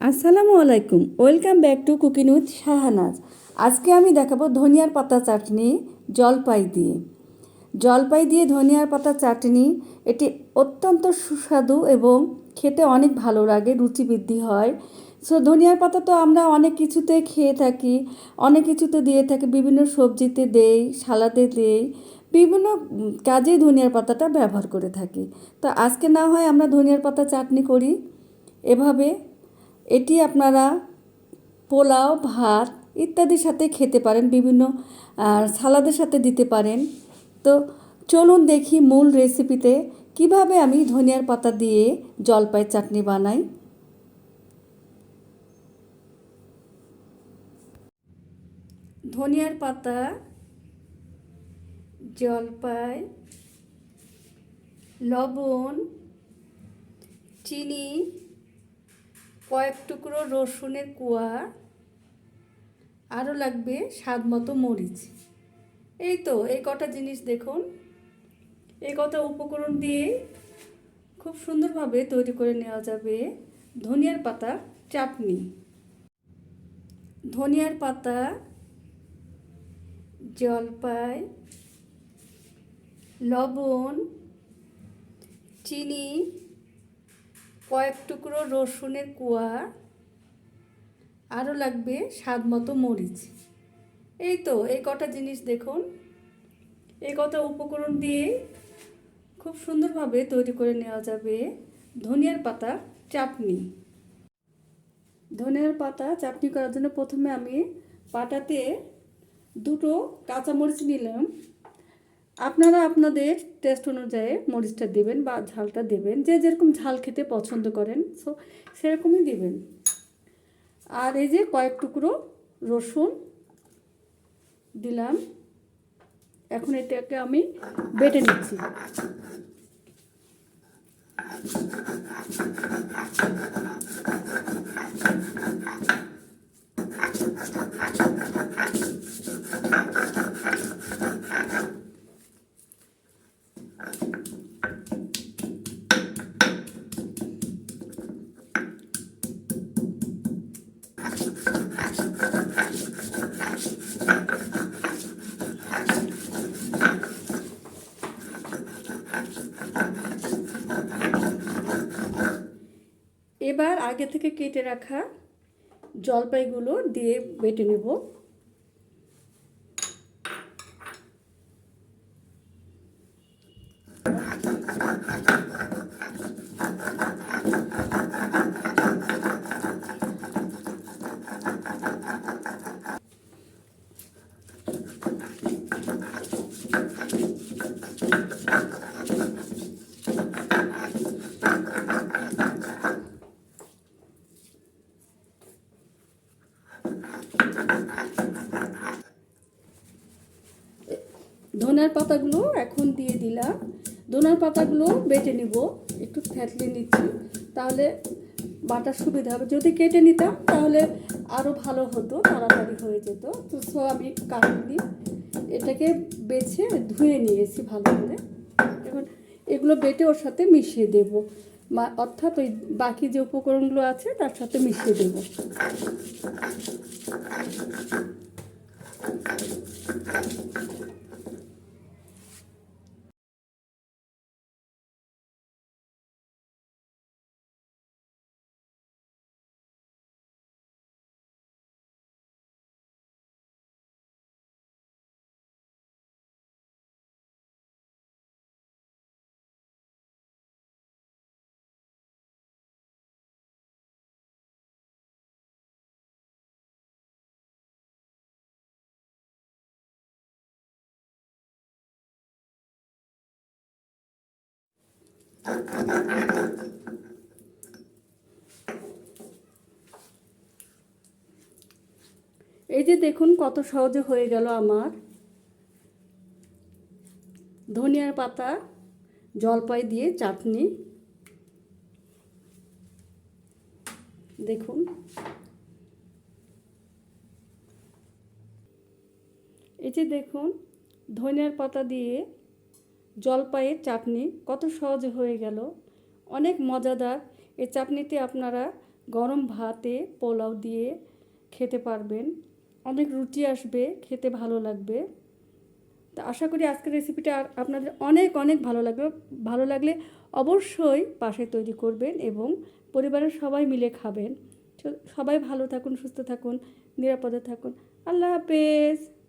আসসালামু আলাইকুম। Welcome back to cooking with Shahanaz. আজকে আমি দেখাবো ধনিয়ার পাতা চাটনি জলপাই দিয়ে। জলপাই দিয়ে ধনিয়ার পাতা চাটনি এটি অত্যন্ত সুস্বাদু এবং খেতে অনেক ভালো লাগে, রুচি বৃদ্ধি হয়। সো ধনিয়ার পাতা তো আমরা অনেক কিছুতে খেয়ে থাকি, অনেক কিছুতে দিয়ে থাকি, বিভিন্ন সবজিতে দেই, সালাদে দেই, বিভিন্ন কাজেই ধনিয়ার পাতাটা ব্যবহার করে থাকি। তো আজকে না হয় আমরা ধনিয়ার পাতা চাটনি করি। এভাবে এটি আপনারা পোলাও, ভাত ইত্যাদির সাথে খেতে পারেন, বিভিন্ন সালাদের সাথে দিতে পারেন। তো চলুন দেখি মূল রেসিপিতে কীভাবে আমি ধনিয়ার পাতা দিয়ে জলপাই চাটনি বানাই। ধনিয়ার পাতা, জলপাই, লবণ, চিনি কয়েক টুকরো রসুনের কুয়া, আরও লাগবে স্বাদ মতো মরিচ। এই তো, এই কটা জিনিস দেখুন। এই কটা উপকরণ দিয়ে খুব সুন্দরভাবে তৈরি করে নেওয়া যাবে ধনিয়ার পাতা, চাটনি। ধনিয়ার পাতা, জলপাই, লবণ, চিনি কয়েক টুকরো রসুনের কুয়া, আরও লাগবে স্বাদ মতো মরিচ। এই তো, এই কটা জিনিস দেখুন। এই কটা উপকরণ দিয়ে খুব সুন্দরভাবে তৈরি করে নেওয়া যাবে ধনিয়ার পাতা, চাটনি। ধনিয়ার পাতা, চাটনি করার জন্য প্রথমে আমি পাটাতে দুটো কাঁচামরিচ নিলাম। আপনারা আপনাদের টেস্ট অনুযায়ী মরিচটা দেবেন বা ঝালটা দেবেন। যে যেরকম ঝাল খেতে পছন্দ করেন সো সেরকমই দেবেন। আর এই যে কয়েক টুকরো রসুন দিলাম। এখন এটাকে আমি বেটে নিচ্ছি। এবার আগে থেকে কেটে রাখা জলপাইগুলো দিয়ে বেটে নেব। ধনের পাতাগুলো এখন দিয়ে দিলাম। ধনের পাতাগুলো বেটে নিব। একটু থেতলে নিচ্ছি, তাহলে বাটার সুবিধা হবে। যদি কেটে নিতাম, তাহলে আরও ভালো হতো, তাড়াতাড়ি হয়ে যেত। তো সো আমি কাটিনি এটাকে বেছে ধুয়ে নিয়েছি ভালো করে। এখন এগুলো বেটে ওর সাথে মিশিয়ে দেব। অর্থাৎ ওই বাকি যে উপকরণগুলো আছে, তার সাথে মিশিয়ে দেবো। এই যে দেখুন কত সহজে হয়ে গেল আমার। ধনিয়ার পাতা, জলপাই দিয়ে চাটনি। দেখুন। এই যে দেখুন, ধনিয়ার পাতা দিয়ে জলপাইয়ের চাটনি কত সহজ হয়ে গেল। অনেক মজাদার। এই চাটনিতে আপনারা গরম ভাতে পোলাও দিয়ে খেতে পারবেন। অনেক রুচি আসবে, খেতে ভালো লাগবে। তো আশা করি আজকের রেসিপিটা আপনাদের অনেক অনেক ভালো লাগবে। ভালো লাগলে অবশ্যই পাশে তৈরি করবেন এবং পরিবারের সবাই মিলে খাবেন। সবাই ভালো থাকুন, সুস্থ থাকুন, নিরাপদে থাকুন। আল্লাহ হাফেজ।